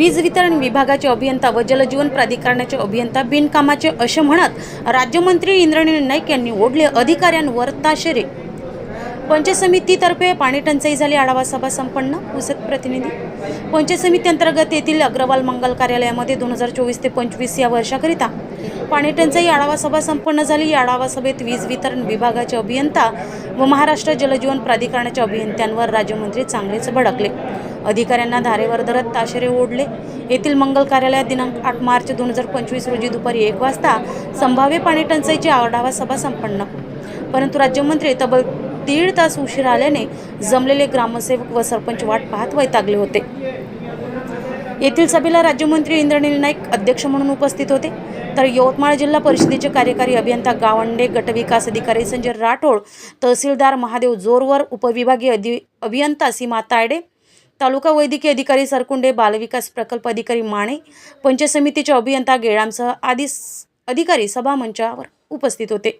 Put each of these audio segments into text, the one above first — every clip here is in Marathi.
वीज वितरण विभागाचे अभियंता व जलजीवन प्राधिकरणाचे अभियंता बिनकामाचे असे म्हणत राज्यमंत्री इंद्रनील नाईक यांनी ओढले अधिकाऱ्यांवर ताशेरे. पंचायत समितीतर्फे पाणी टंचाई झाली आढावा सभा संपन्न पुसत प्रतिनिधी. पंचायत समिती अंतर्गत येथील अग्रवाल मंगल कार्यालयामध्ये दोन हजार चोवीस ते पंचवीस या वर्षाकरिता पाणी टंचाई आढावा सभा संपन्न झाली. या आढावा सभेत वीज वितरण विभागाचे अभियंता व महाराष्ट्र जलजीवन प्राधिकरणाच्या अभियंत्यांवर राज्यमंत्री चांगलेच भडकले. अधिकाऱ्यांना धारेवर धरत ताशेरे ओढले. येथील मंगल कार्यालयात दिनांक आठ मार्च दोन हजार पंचवीस रोजी दुपारी एक वाजता संभाव्य पाणी टंचाईची आढावा सभा संपन्न. परंतु राज्यमंत्री तब्बल दीड तास उशीर आल्याने जमलेले ग्रामसेवक व सरपंच वाट पाहत वैतागले होते. येथील सभेला राज्यमंत्री इंद्रनील नाईक अध्यक्ष म्हणून उपस्थित होते. तर यवतमाळ जिल्हा परिषदेचे कार्यकारी अभियंता गावंडे गटविकास अधिकारी संजय राठोड तहसीलदार महादेव जोरवर उपविभागीय अधि अभियंता सीमा तायडे तालुका वैद्यकीय अधिकारी सरकुंडे बालविकास प्रकल्प अधिकारी माने पंचायत समितीचे अभियंता गेळामसह आदी अधिकारी सभामंचावर उपस्थित होते.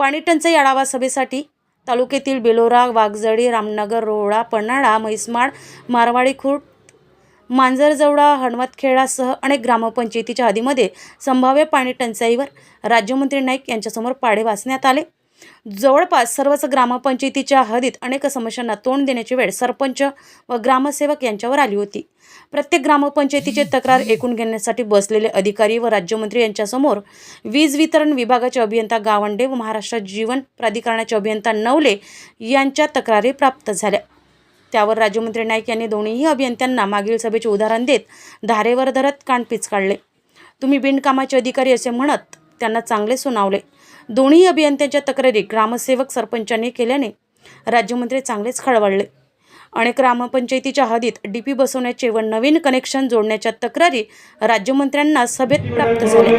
पाणीटंचाई आढावा सभेसाठी तालुक्यातील बेलोरा वाघजडी रामनगर रोहळा पन्हाळा म्हैसमाड मारवाडी खुर्ड मांजरजवडा हणवतखेडासह अनेक ग्रामपंचायतीच्या हदीमध्ये संभाव्य पाणी टंचाईवर राज्यमंत्री नाईक यांच्यासमोर पाढे वाचण्यात आले. जवळपास सर्वच ग्रामपंचायतीच्या हदीत अनेक समस्यांना तोंड देण्याची वेळ सरपंच व ग्रामसेवक यांच्यावर आली होती. प्रत्येक ग्रामपंचायतीचे तक्रार ऐकून घेण्यासाठी बसलेले अधिकारी व राज्यमंत्री यांच्यासमोर वीज वितरण विभागाचे अभियंता गावंडे व महाराष्ट्र जीवन प्राधिकरणाचे अभियंता नवले यांच्या तक्रारी प्राप्त झाल्या. त्यावर राज्यमंत्री नाईक यांनी दोन्हीही अभियंत्यांना मागील सभेचे उदाहरण देत धारेवर धरत कानपीच काढले. तुम्ही बिनकामाचे अधिकारी असे म्हणत त्यांना चांगले सुनावले. दोन्ही अभियंत्यांच्या तक्रारी ग्रामसेवक सरपंचांनी केल्याने राज्यमंत्री चांगलेच खळबळले. अनेक ग्रामपंचायतीच्या हद्दीत डीपी बसवण्याचे व नवीन कनेक्शन जोडण्याच्या तक्रारी राज्यमंत्र्यांना सभेत प्राप्त झाल्या.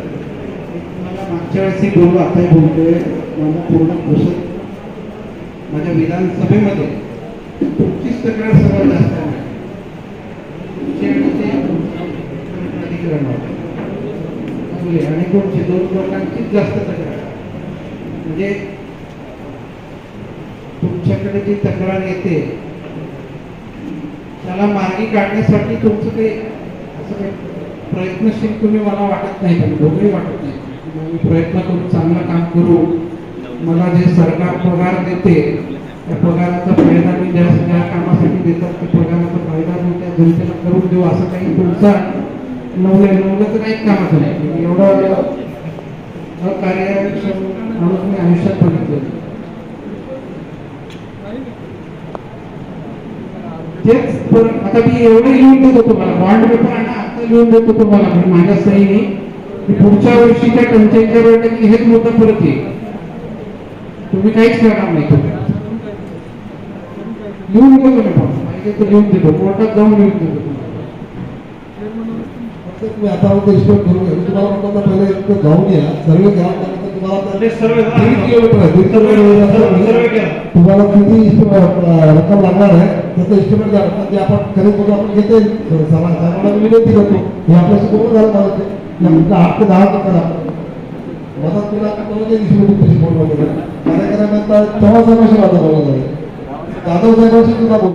मागच्या वेळेस बोललो आताही बोलतोय. मला पूर्ण घोषित माझ्या विधानसभेमध्ये तुमचीच तक्रार सर्वात जास्त आहे आणि आणि तुमची दोन लोकांचीच जास्त तक्रार. म्हणजे तुमच्याकडे जी तक्रार येते त्याला मार्गी काढण्यासाठी तुमचं काही असं काही प्रयत्नशील तुम्ही मला वाटत नाही दोघेही दोघंही वाटत नाही. मी प्रयत्न करून चांगलं काम करू. मला जे सरकार पगार देते त्या पगाराचा फायदा मी ज्या ज्या कामासाठी देतात त्या पगाराचा फायदा मी त्या जनतेला करून देऊ असं काही तुमचा नवले नवलं तर काही कामाचं नाही. एवढं अकार्यक्षम माणूस मी आयुष्यात बघितलं तेच पण आता मी एवढं लिहून देतो तुम्हाला. बॉन्ड पेपर आणि आता लिहून देतो तुम्हाला माझ्या सहीने पुढच्या वर्षीच्या टंचाईच्या वेळेला की हेच मुद्दा परत येईल तुम्ही काहीच करणार नाही तुम्ही लिहून देतो मी पण. पाहिजे तर लिहून देतो. कोर्टात जाऊन लिहून देतो तुम्ही. आता इस्टोर करून घ्या. तुम्हाला म्हणतो ना पहिले इथं जाऊन या सर्वे करा त्यानंतर तुम्हाला ते करा. किती अं, रक्कम लागणार आहे? त्याचं इस्टिमेट द्या. रक्कम आपण खरेदी आपण घेते साहेबांना विनंती करतो. हे आपल्याशी पूर्ण झालं पाहिजे ನಮ್ಗೆ ಆಗ್ತದ ಆಗ್ತಾರ ಹೊಸ ತುಲಾಕೊಳ್ಳೋದೇ ಇಸ್ಬಿಟ್ಟು ಕೊಡ್ಬೋದು ಅದಕ್ಕೆ ನಮ್ಮಂತ ಪ್ರವಾಸ ಭಾಷೆ ಮಾತಾಡೋದು ಅದು ಭಾಷೆ